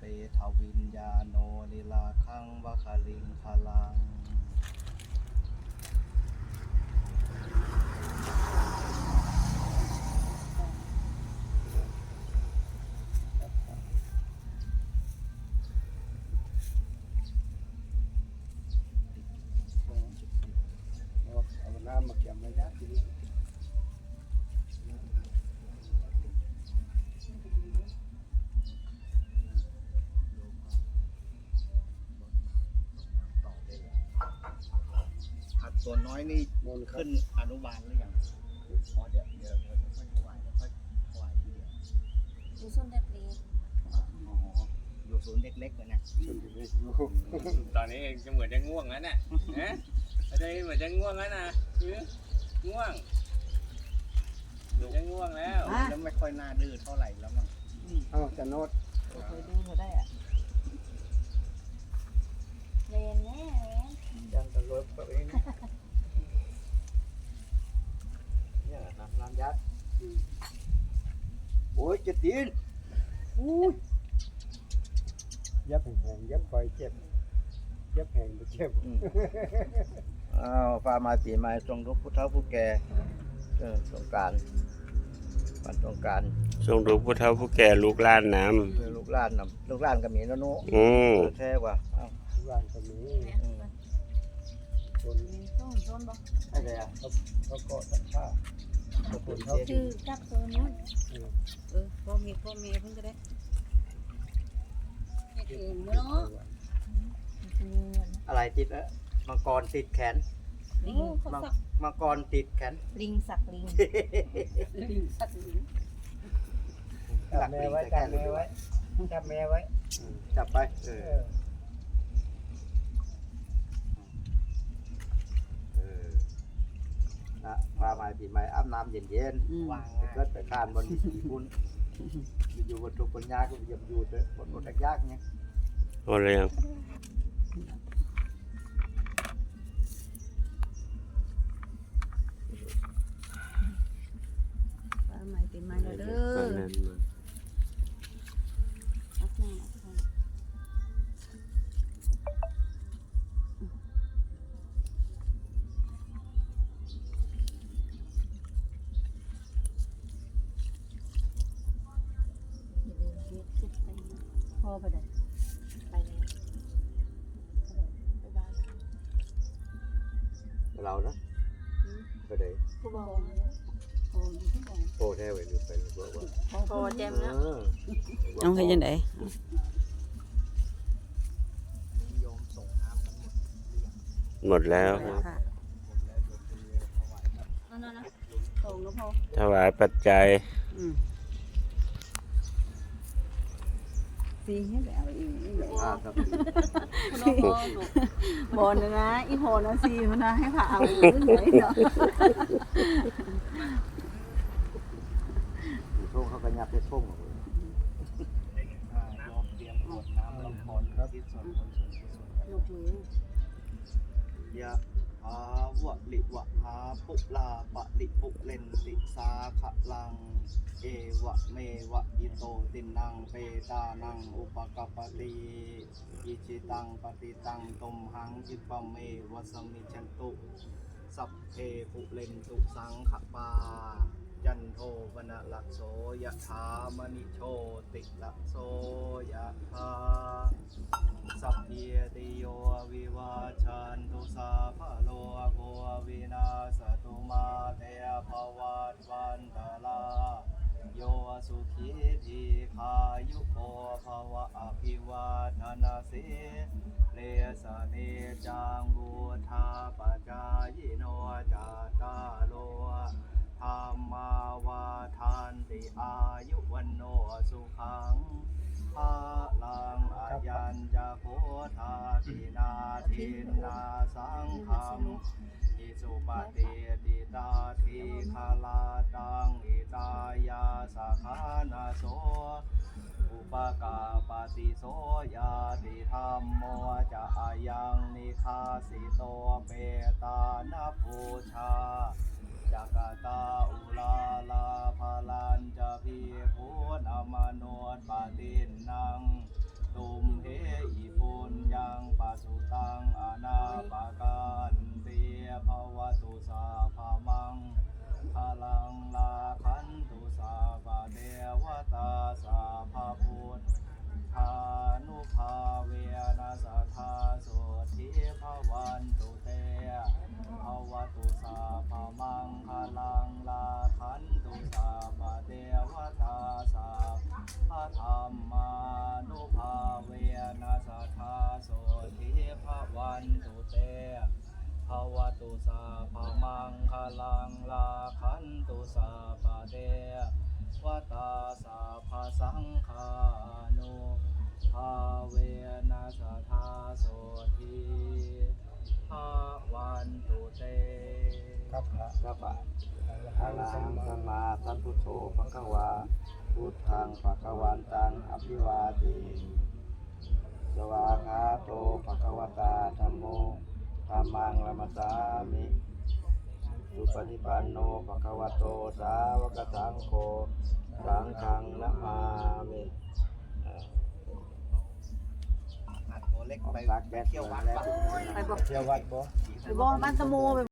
ปทวิญญาโนนิลาคังวะคลิงคลังเอาน้ำมาเก็บระยะทีนี้ ส่วนน้อยนี่นนท์ครับขึ้นอนุบาลหรือยังอ๋อเดี๋ยวเดี๋ยวเดี๋ยวค่อยถวายเดี๋ยวค่อยถวายทีเดียวดูส้นได้ปรีอ๋ออยู่ศูนย์เล็กๆเลยเนี่ยชนอยู่ในรูปตอนนี้เองจะเหมือนจะง่วงแล้วน่ะฮะตอนนี้เหมือนจะง่วงแล้วนะคือง่วงเหมือนจะง่วงแล้วแล้วไม่ค่อยน่าดื้อเท่าไหร่แล้วมั้งเอ้าจะโน้ตเคยดูเขาได้อะเรียนแน่เรียน ยันตะลดตัวเองเนี่ยน้ำน้ำยัดอืมโอ้ยเจะตีนอุ้ยยับแห้งๆยับคอยเจ็บยับแห้งไปเจ็บอ้าวฟามาตีมาทรงทุกผู้เฒ่าผู้แก่เออสงกรารวันสงกรารทรงดูผู้เฒ่าผู้แก่ลูกหล้านน้ลูกหล้านนะลูกหล้านก็มีแล้วเนุำอืมแท้กว่าเอ้าร่างก็มีแม่คนส้นส้นบอกอะไรอะเขาเกาะตะข้า เขาคนเขาชื่อจับตัวนู้นเออพ่อมีพ่อแม่เพิ่นก็ได้เฮ็ดเองเนาะคืออะไรติดเอะมังกรติดแขนลิงเขามังสักมังกรติดแขนลิงสักลิงลิงสักลิงจับแม่ไว้จับแม่ไว้จับแม่ไว้จับไปเอเอออเอ นะพามาปีใหม่อาบน้ำเย็นอืมๆวางก็ไปคานบนคุณอยู่บนทุกบนยากก็อย่าอยู่เถอะบนบนยากเนี่ยโอ้เรียง พ่อไปได้ไปแล้วไปบ้านเรานะก็ได้ผู้บอกโอ้ยที่บ่โตแท้ไว้หรือไปหรือว่าพอแจมแล้วเออเอาเฮ็ดจังได๋นิยมส่งน้ำกันหมดหมดแล้วค่ะหมดแล้วเดี๋ยวไปถวายครับนั่นน่ะโตแล้วพอถวายปัจจัย อืม สีให้แล้วอีอีแหละอ่าครับบ่นะนะอีโหนะสีมันนะให้ผ่าเอาอีกเหนื่อยเนาะช่วงเขาก็ยับไปช่วงหมดเลยอ่ายอมเตรียมกรวดน้ำลำพอนครับที่ส่วนบนส่วนกุศลกันยกมือยะหาวะลิวะหาปุลาปะลิปุเลนติสาขะลัง เอวะเมวะอิโตตินังเปตานังอุปกปปติอิจิตังปฏิตังตุมหังจิปะเมวะสมิจันตุสัพเพปุเรนตุสังขปา จันโทปนะละโสยะถามณิโชติละโสยะถา โยสุขีทีขายุโกภวะอภิวาทนาสิเลสะเนจังบูธาปจายโนจาตาโลธรรมาวาทานติอายุวันโนสุขังภาลังอายัญจะโพธาตินาทินนาสังฆมอิสุปฏิติตาทีคาลาตังอิตายา สาขานาโส อุปกาปฏิโสยาติธรรมโมจะอายังนิคาสิโตเปตานาภูชาจักตาอุลาลาภาลันจะพีพูนามโนดปฏินนังตุมเหอิปุญญังปัสุตังอนาปาก สาภามังคลังลาคันตุสาปะเดวตาสาภาสังฆานุภาเวนัสทาโสทิภวันตุเตครับพระครับะอะอรหังสัมมาสัมพุทโธภควาพุทธังภะคะวันตังอภิวาเทสวาคาโตภะคะวตาธัมโม ธัมมังละมัสสามิสุปฏิปันโนภะคะวะโตสาวกสังโฆสังฆังนะมามิอัดตัวเล็กไปเที่ยววัดไปบอกเที่ยววัดบ่ไปบอกบ้านตะโมไป